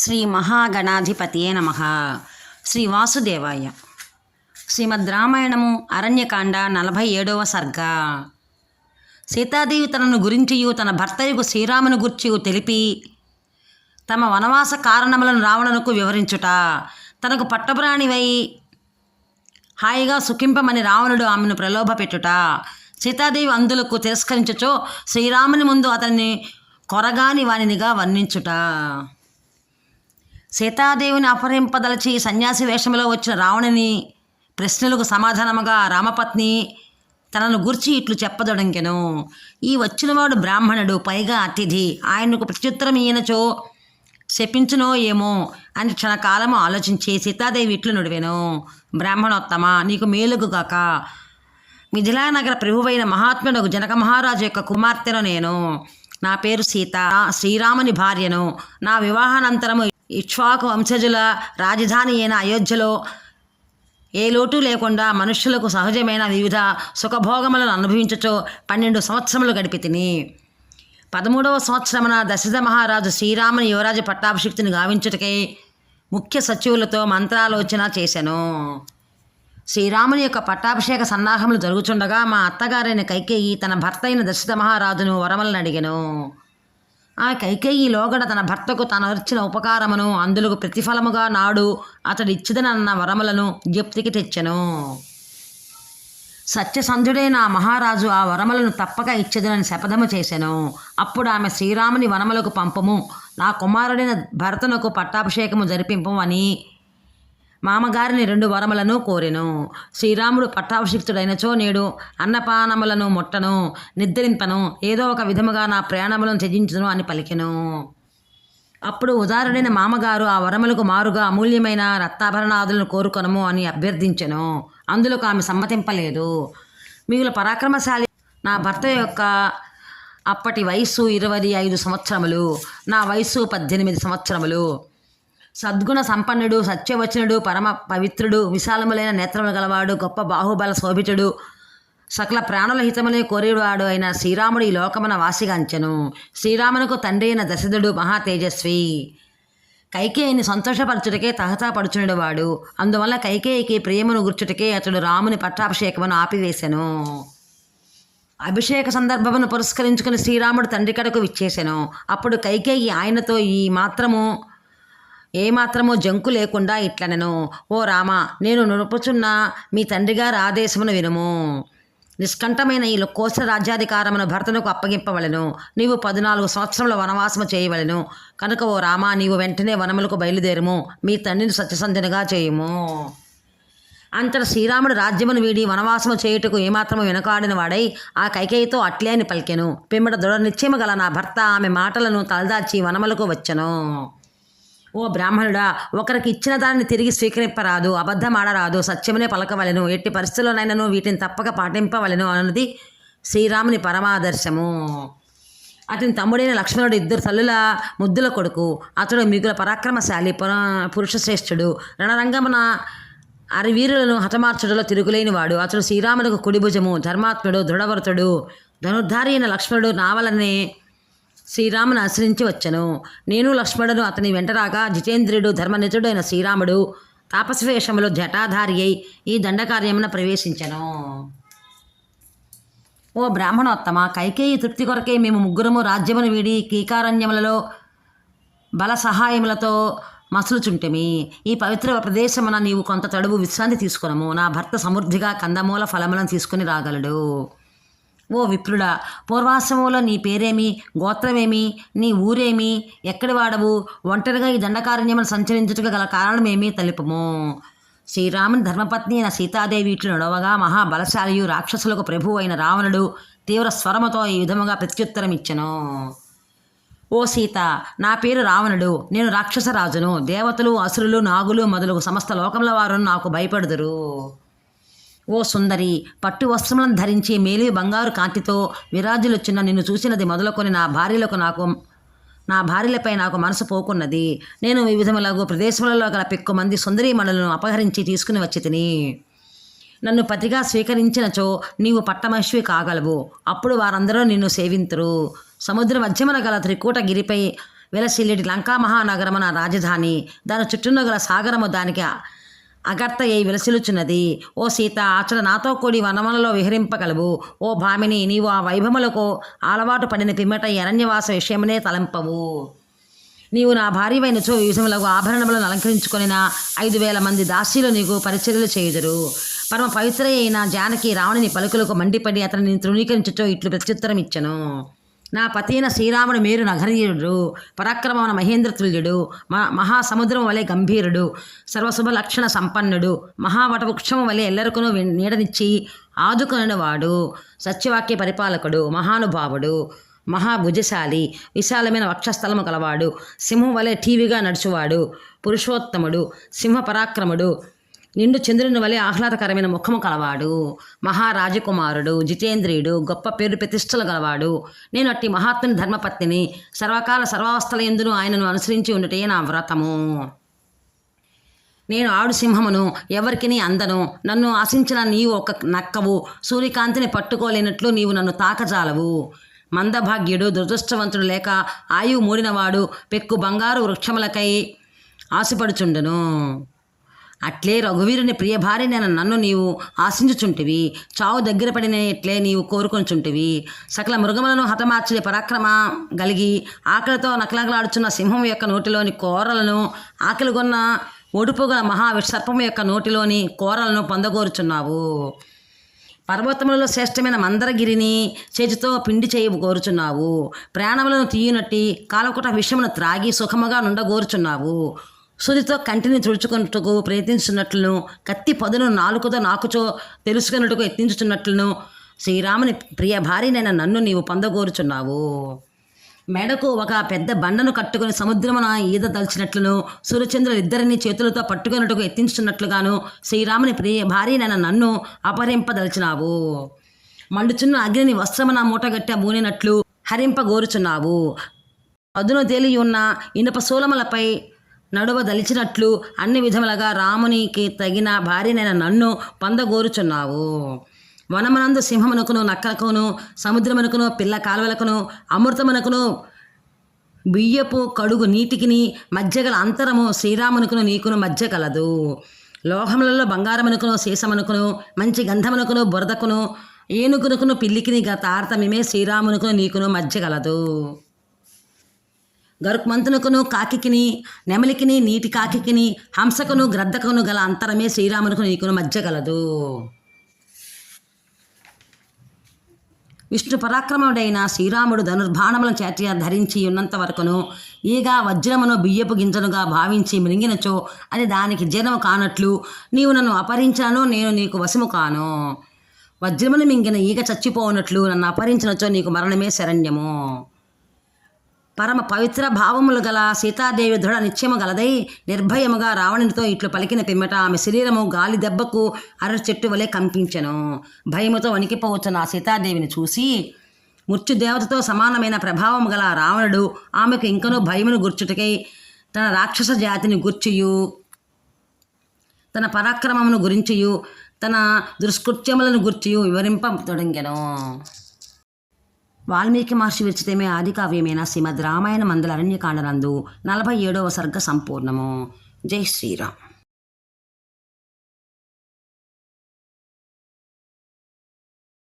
శ్రీ మహాగణాధిపతియే నమ. శ్రీ వాసుదేవాయ. శ్రీమద్ రామాయణము అరణ్యకాండ నలభై ఏడవ సర్గ. సీతాదేవి తనను గురించియు తన భర్తయుకు శ్రీరామును గుర్చియు తెలిపి తమ వనవాస కారణములను రావణునకు వివరించుట తనకు పట్టప్రాణివై హాయిగా సుఖింపమని రావణుడు ఆమెను ప్రలోభపెట్టుట సీతాదేవి అందులకు తిరస్కరించుచో శ్రీరాముని ముందు అతన్ని కొరగాని వానినిగా వర్ణించుట. సీతాదేవిని అపహరింపదలచి సన్యాసి వేషంలో వచ్చిన రావణుని ప్రశ్నలకు సమాధానముగా రామపత్ని తనను గుర్చి ఇట్లు చెప్పదొడంకెను. ఈ వచ్చినవాడు బ్రాహ్మణుడు పైగా అతిథి. ఆయనకు ప్రత్యుత్తరం ఈయనచో శపించునో ఏమో అని క్షణకాలము ఆలోచించి సీతాదేవి ఇట్లు నుడివెను. బ్రాహ్మణోత్తమ నీకు మేలుగుగాక మిథిలానగర ప్రభువైన మహాత్ముడు జనక మహారాజు యొక్క కుమార్తెను నేను. నా పేరు సీత. శ్రీరాముని భార్యను. నా వివాహానంతరము ఇక్ష్వాకు వంశజుల రాజధాని అయిన అయోధ్యలో ఏ లోటు లేకుండా మనుష్యులకు సహజమైన వివిధ సుఖభోగములను అనుభవించుచో పన్నెండు సంవత్సరములు గడిపి తిని. పదమూడవ సంవత్సరమున దశరథ మహారాజు శ్రీరాముని యువరాజు పట్టాభిషిక్తిని గావించుటకై ముఖ్య సచివులతో మంత్రాలోచన చేశాను శ్రీరాముని యొక్క పట్టాభిషేక సన్నాహములు జరుగుచుండగా మా అత్తగారైన కైకేయి తన భర్త అయిన దశరథ మహారాజును వరమలను అడిగాను. ఆ కైకేయి లోగడ తన భర్తకు తన వచ్చిన ఉపకారమును అందులకు ప్రతిఫలముగా నాడు అతడు ఇచ్చిదనన్న వరములను జప్తికి తెచ్చెను. సత్యసంధుడైన నా మహారాజు ఆ వరములను తప్పక ఇచ్చదనని శపథము చేశాను అప్పుడు ఆమె శ్రీరాముని వనములకు పంపము. నా కుమారుడైన భరతనకు పట్టాభిషేకము జరిపింపము అని మామగారిని రెండు వరములను కోరెను. శ్రీరాముడు పట్టాభిషిక్తుడైనచో నేడు అన్నపానములను ముట్టను నిద్రింపను ఏదో ఒక విధముగా నా ప్రయాణములను త్యజించును అని పలికెను. అప్పుడు ఉదారుడైన మామగారు ఆ వరములకు మారుగా అమూల్యమైన రత్నాభరణాదులను కోరుకొనము అని అభ్యర్థించెను. అందులోకి ఆమె సమ్మతింపలేదు. మిగులు పరాక్రమశాలి నా భర్త యొక్క అప్పటి వయస్సు ఇరవై ఐదు సంవత్సరములు నా వయస్సు పద్దెనిమిది సంవత్సరములు. సద్గుణ సంపన్నుడు సత్యవచనుడు పరమ పవిత్రుడు విశాలములైన నేత్రములు గలవాడు గొప్ప బాహుబల శోభితుడు సకల ప్రాణుల హితమునే కోరేవాడు అయిన శ్రీరాముడు ఈ లోకమున వాసిగాంచెను. శ్రీరామునకు తండ్రి అయిన దశరథుడు మహా తేజస్వి. కైకేయిని సంతోషపరచుటకే తహతాపడుచునుడు వాడు. అందువల్ల కైకేయికి ప్రియమును గుర్చుటకే అతడు రాముని పట్టాభిషేకమును ఆపివేశెను అభిషేక సందర్భమును పురస్కరించుకుని శ్రీరాముడు తండ్రి కడకు విచ్చేసెను. అప్పుడు కైకేయి ఆయనతో ఈ మాత్రము ఏమాత్రమో జంకు లేకుండా ఇట్లనెను. ఓ రామ నేను నుడుపుచున్న మీ తండ్రిగారి ఆదేశమును వినుము. నిష్కంఠమైన ఈ కోశ రాజ్యాధికారమును భర్తనకు అప్పగింపవలను. నీవు పద్నాలుగు సంవత్సరముల వనవాసము చేయవలెను. కనుక ఓ రామ నీవు వెంటనే వనములకు బయలుదేరుము. మీ తండ్రిని సత్యసంధనుగా చేయుము. అంతట శ్రీరాముడు రాజ్యమును వీడి వనవాసము చేయుటకు ఏమాత్రము వెనకాడిన వాడై ఆ కైకేయితో అట్లే అని పలికెను. పిమ్మట దృఢ నిశ్చయము గల నా భర్త ఆమె మాటలను తలదాచి వనములకు వచ్చెను. ఓ బ్రాహ్మణుడా ఒకరికి ఇచ్చిన దానిని తిరిగి స్వీకరింపరాదు అబద్ధమాడరాదు సత్యమునే పలకవలెను ఎట్టి పరిస్థితుల్లోనైనాను వీటిని తప్పక పాటింపవలెను అన్నది శ్రీరాముని పరమాదర్శము. అతని తమ్ముడైన లక్ష్మణుడు ఇద్దరు తల్లుల ముద్దుల కొడుకు అతడు మిగుల పరాక్రమశాలి పుర పురుషశ్రేష్ఠుడు రణరంగమున అరివీరులను హతమార్చుటలో తిరుగులేని వాడు అతడు శ్రీరాములకు కుడిభుజము ధర్మాత్ముడు దృఢవర్తుడు ధనుర్ధారి అయిన లక్ష్మణుడు నావలనే శ్రీరామును ఆశ్రయించి వచ్చను. నేను లక్ష్మణుడు అతని వెంటరాగా జితేంద్రుడు ధర్మనితుడైన శ్రీరాముడు తాపసవేషములో జటాధారి అయి ఈ దండకార్యమున ప్రవేశించెను. ఓ బ్రాహ్మణోత్తమ కైకేయి తృప్తి కొరకే మేము ముగ్గురము రాజ్యమును వీడి కీకారణ్యములలో బల సహాయములతో మసులుచుంటిమి. ఈ పవిత్ర ప్రదేశమున నీవు కొంత తడువు విశ్రాంతి తీసుకునము. నా భర్త సమృద్ధిగా కందమూల ఫలములను తీసుకుని రాగలడు. ఓ విప్రుడా పూర్వాశ్రమంలో నీ పేరేమి? గోత్రమేమి? నీ ఊరేమి? ఎక్కడి వాడవు? ఒంటరిగా ఈ దండకారణ్యమును సంచరించుటకు గల కారణమేమి తెలుపుము శ్రీరాముని ధర్మపత్ని అయిన సీతాదేవి ఇట్లు నడవగా మహాబలశాలియు రాక్షసులకు ప్రభువు అయిన రావణుడు తీవ్ర స్వరముతో ఈ విధముగా ప్రత్యుత్తరం ఇచ్చెను ఓ సీత నా పేరు రావణుడు. నేను రాక్షసరాజును దేవతలు అసురులు నాగులు మొదలగు సమస్త లోకంలో వారు నాకు భయపడుదురు. ఓ సుందరి పట్టు వస్త్రములను ధరించి మేలి బంగారు కాంతితో విరాజులొచ్చిన నిన్ను చూసినది మొదలుకొని నా భార్యలకు నాకు నా భార్యలపై నాకు మనసు పోకున్నది. నేను వివిధములగు ప్రదేశములలో గల పెక్కు మంది సుందరీమణులను అపహరించి తీసుకుని వచ్చి తిని నన్ను పతిగా స్వీకరించినచో నీవు పట్టమశ్వి కాగలవు. అప్పుడు వారందరూ నిన్ను సేవింతురు. సముద్ర మధ్యమున గల త్రికూట గిరిపై లంకా మహానగరము నా రాజధాని దాని చుట్టూన గల సాగరము దానికి అగర్త విలసిలుచున్నది. ఓ సీత అచట నాతో కూడి వనమలలో విహరింపగలవు. ఓ భామిని నీవు ఆ వైభవములకు అలవాటు పడిన పిమ్మట ఈ అరణ్యవాస విషయమునే తలంపవు. నీవు నా భార్యవైనచో ఈ ఆభరణములను అలంకరించుకొనిన ఐదు వేల మంది దాసీలు నీకు పరిచర్యలు చేయుదురు. పరమ పవిత్ర అయిన జానకి రావణుని పలుకులకు మండిపడి అతనిని తృణీకరించుచో ఇట్లు ప్రత్యుత్తరం ఇచ్చను నా పతైన శ్రీరాముడు మేరు నగరీయుడు పరాక్రమణ మహేంద్రతుల్యుడు మ మహాసముద్రం వలె గంభీరుడు సర్వశుభ లక్షణ సంపన్నుడు మహావటవృక్షము వలె ఎల్లరికను నీడనిచ్చి ఆదుకొనివాడు సత్యవాక్య పరిపాలకుడు మహానుభావుడు మహాభుజశాలి విశాలమైన వక్షస్థలము కలవాడు సింహం వలె టీవీగా నడుచువాడు పురుషోత్తముడు సింహ పరాక్రముడు నిండు చంద్రుని వలె ఆహ్లాదకరమైన ముఖము కలవాడు. మహారాజకుమారుడు జితేంద్రియుడు గొప్ప పేరు ప్రతిష్టలు గలవాడు. నేను అట్టి మహాత్ముని ధర్మపత్నిని సర్వకాల సర్వావస్థల ఎందును ఆయనను అనుసరించి ఉండటే నా వ్రతము. నేను ఆడు సింహమును ఎవరికిని అందను నన్ను ఆశించిన నీవు ఒక నక్కవు సూర్యకాంతిని పట్టుకోలేనట్లు నీవు నన్ను తాకజాలవు. మందభాగ్యుడు దురదృష్టవంతుడు లేక ఆయువు మూడినవాడు పెక్కు బంగారు వృక్షములకై ఆశపడుచుండను. అట్లే రఘువీరుని ప్రియ భార్యనైన నన్ను నీవు ఆశించుచుంటివి. చావు దగ్గర పడినట్లే నీవు కోరుకొనిచుంటివి. సకల మృగములను హతమార్చే పరాక్రమ కలిగి ఆకలితో నకలగలాడుచున్న సింహం యొక్క నోటిలోని కోరలను ఆకలిగొన్న ఒడుపుగల మహా సర్పం యొక్క నోటిలోని కోరలను పొందగోరుచున్నావు. పర్వతములలో శ్రేష్టమైన మందరగిరిని చేతితో పిండి చేయ కోరుచున్నావు ప్రాణములను తీయునట్టి కాలకుట విషమును త్రాగి సుఖముగా నుండగోరుచున్నావు. సుదితో కంటిని తుడుచుకున్నట్టుకు ప్రయత్నించున్నట్లును కత్తి పదును నాలుకతో నాకుచో తెలుసుకున్నట్టుకు యత్నించుచున్నట్లును శ్రీరాముని ప్రియ భార్యనైన నన్ను నీవు పొందగోరుచున్నావు. మెడకు ఒక పెద్ద బండను కట్టుకుని సముద్రమున ఈద దల్చినట్లును సూర్యచంద్రులు ఇద్దరిని చేతులతో పట్టుకున్నట్టుకు ఎత్తించుతున్నట్లుగాను శ్రీరాముని ప్రియ భార్యనైన నన్ను అపహరింపదలిచినావు. మండుచున్న అగ్నిని వస్త్రమున మూటగట్ట బూనినట్లు హరింపగోరుచున్నావు. అదును తేలి ఉన్న ఇనుప శూలములపై నడువదలిచినట్లు అన్ని విధములుగా రామునికి తగిన భార్యనైన నన్ను పొందగోరుచున్నావు. వనమనందు సింహమునకును నక్కలకును సముద్రమునకును పిల్ల కాలువలకును అమృతమునకును బియ్యపు కడుగు నీటికిని మధ్యగల అంతరము శ్రీరామునకును నీకును మధ్య కలదు. లోహములలో బంగారమునకును సీసమునకును మంచి గంధమునకును బురదకును ఏనుగునకును పిల్లికిని గత తారతమ్యమే శ్రీరామునకును నీకును మధ్య కలదు. గరుక్మంతునకును కాకికిని నెమలికిని నీటి కాకికిని హంసకును గ్రద్దకును గల అంతరమే శ్రీరామునకు నీకును మధ్య గలదు విష్ణు పరాక్రముడైన శ్రీరాముడు ధనుర్బాణములను చేత ధరించి ఉన్నంత వరకును ఈగ వజ్రమును బియ్యపు గింజనుగా భావించి మృంగినచో అది దానికి జీర్ణము కానట్లు నీవు నన్ను అపహరించాను నేను నీకు వశము కాను. వజ్రమును మింగిన ఈగ చచ్చిపోనట్లు నన్ను అపహరించినచో నీకు మరణమే శరణ్యము. పరమ పవిత్ర భావములు గల సీతాదేవి దృఢ నిత్యము గలదై నిర్భయముగా రావణునితో ఇట్లు పలికిన పిమ్మట ఆమె శరీరము గాలి దెబ్బకు అరటి చెట్టు వలె కంపించెను. భయముతో వణికిపోవచ్చున్న ఆ సీతాదేవిని చూసి మృత్యుదేవతతో సమానమైన ప్రభావం గల రావణుడు ఆమెకు ఇంకనూ భయమును గుర్చుటకై తన రాక్షస జాతిని గుర్చియు తన పరాక్రమమును గురించియు తన దుష్కృత్యములను గుర్చియు వివరింపతొడంగెను వాల్మీకి మహర్షి విరచితమే ఆది కావ్యమైన శ్రీమద్ రామాయణ మందల అరణ్యకాండనందు నలభై ఏడవ సర్గ సంపూర్ణము. జై శ్రీరామ్.